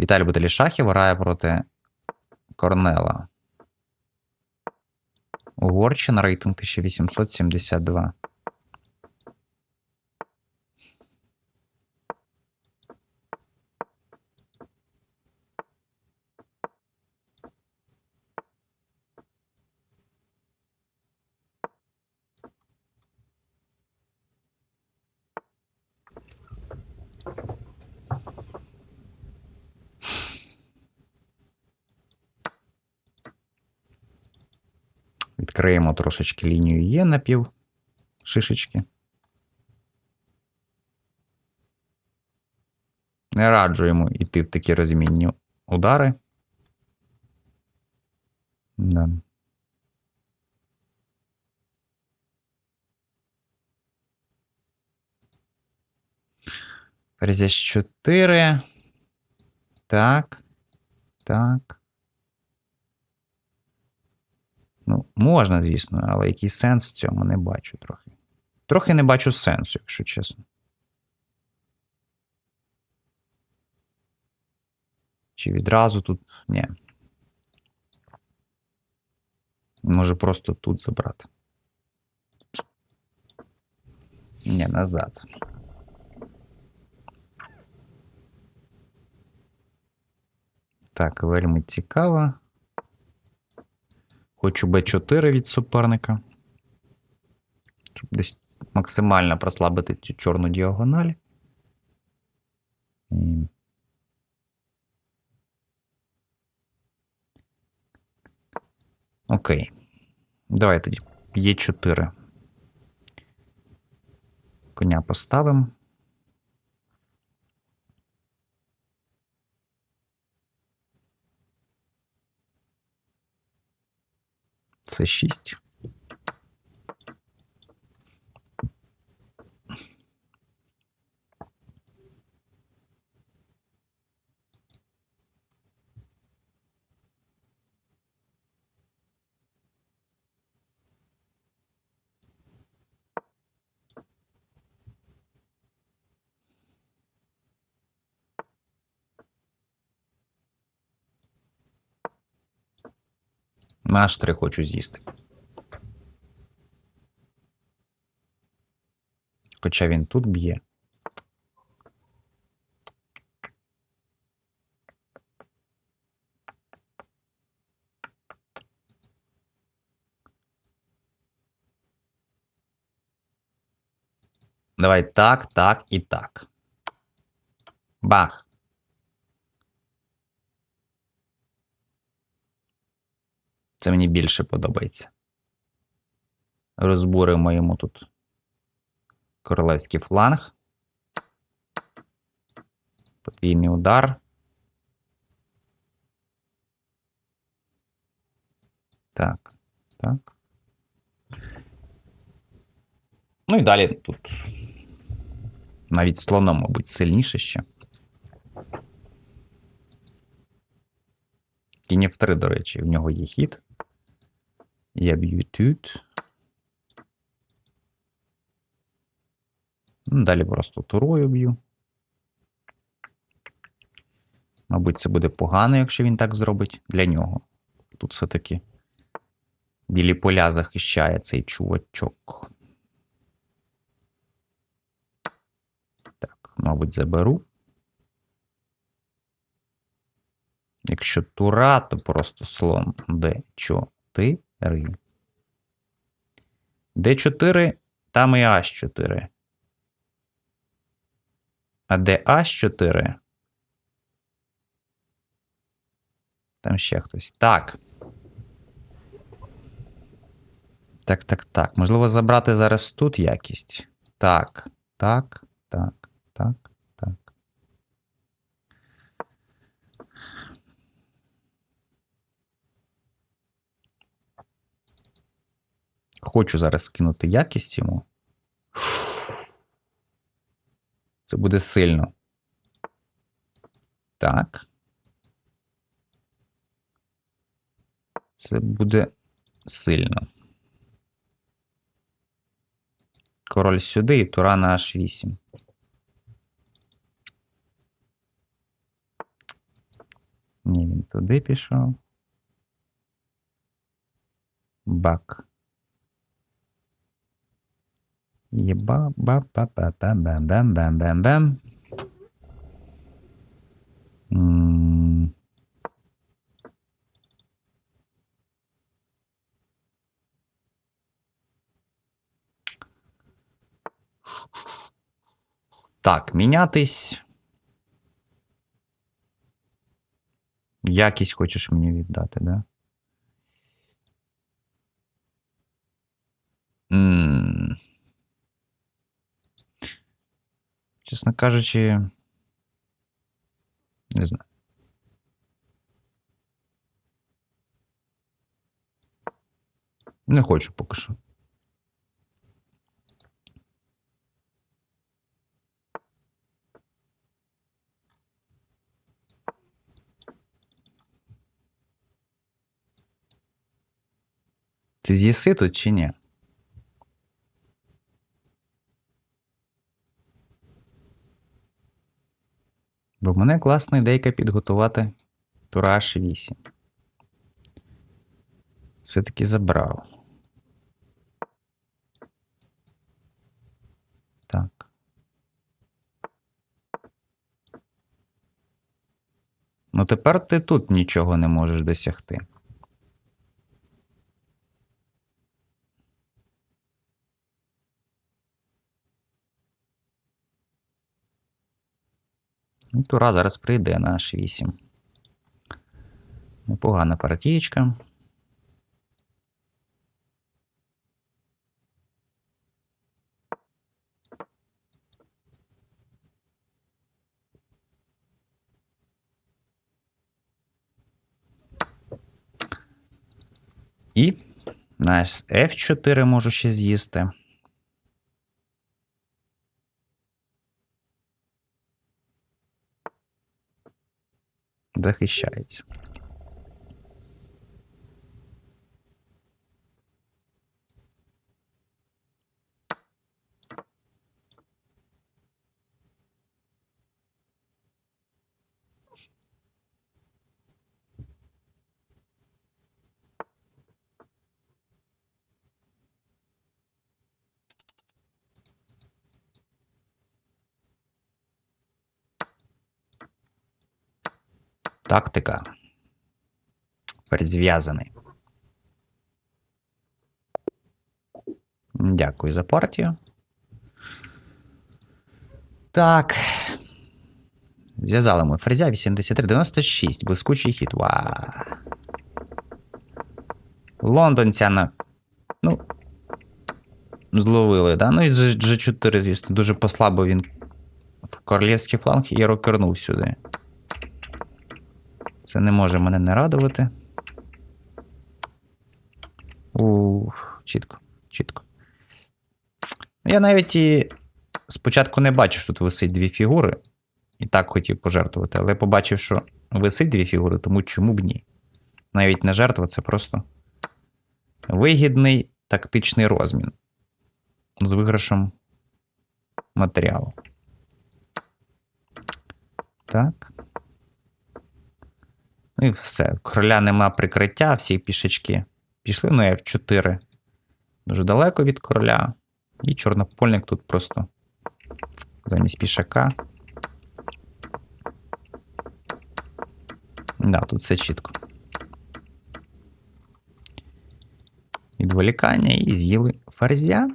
Віталій Буталішахів грає проти Корнела. Угорщина, рейтинг 1872. Відкриємо трошечки лінію Є на пів шишечки. Не раджу йому йти в такі розмінні удари. Да. Ферзь 4. Так. Так. Ну, можна, звісно, але який сенс в цьому не бачу трохи. Трохи не бачу сенсу, якщо чесно. Чи відразу тут. Ні. Може просто тут забрати. Ні, назад. Так, вельми цікаво. Хочу Б4 від суперника. Щоб десь максимально прослабити цю чорну діагональ. Окей. Давай тоді Е4. Коня поставимо. Це 6. Наш три хочу з'їсти. Хоча він тут б'є. Давай так, так і так. Бах. Це мені більше подобається. Розбуримо йому тут королевський фланг. Подвійний удар. Так, так. Ну і далі тут. Навіть слоном, мабуть, сильніше ще. Кінь F3, до речі, в нього є хід. Я б'ю тут. Ну, Далі просто турою б'ю. Мабуть, це буде погано, якщо він так зробить для нього. Тут все-таки білі поля захищає цей чувачок. Так, мабуть, заберу. Якщо тура, то просто слон D4. D4, там і H4. А де H4? Там ще хтось. Так. Так, так, так. Можливо, забрати зараз тут якість. Так, так, так, так. Хочу зараз скинути якість йому. Це буде сильно. Так. Це буде сильно. Король сюди і тура на H8. Ні, він туди пішов. Бак. Єба ба ба ба ба ба бам бам бам М. Так, мінятись. Якість хочеш мені віддати, да? Чесно кажучи, не знаю. Не хочу поки що. Ти з'їси тут чи ні? В мене класна ідейка підготувати Тураж 8. Все-таки забрав. Так. Ну тепер ти тут нічого не можеш досягти. Ну, Тура зараз прийде на H8. Непогана партієчка. І на F4 можу ще з'їсти. Захищається. Тактика. Перезв'язаний. Дякую за партію. Так. Зв'язали ми ферзя 83-96. Блискучий хід. Ва. Лондонця на. Ну. Зловили, да? Ну і G4, звісно. Дуже послабив він в королівський фланг і рокернув сюди. Це не може мене не радувати. Ух, чітко, чітко. Я навіть і спочатку не бачив, що тут висить дві фігури. І так хотів пожертвувати, але побачив, що висить дві фігури, тому чому б ні? Навіть не жертва, це просто вигідний тактичний розмін з виграшем матеріалу. Так. Ну і все. Короля нема прикриття, всі пішечки пішли. Ну, F4 дуже далеко від короля. І чорнопольник тут просто замість пішака. Да, тут все чітко. Відволікання і з'їли ферзя.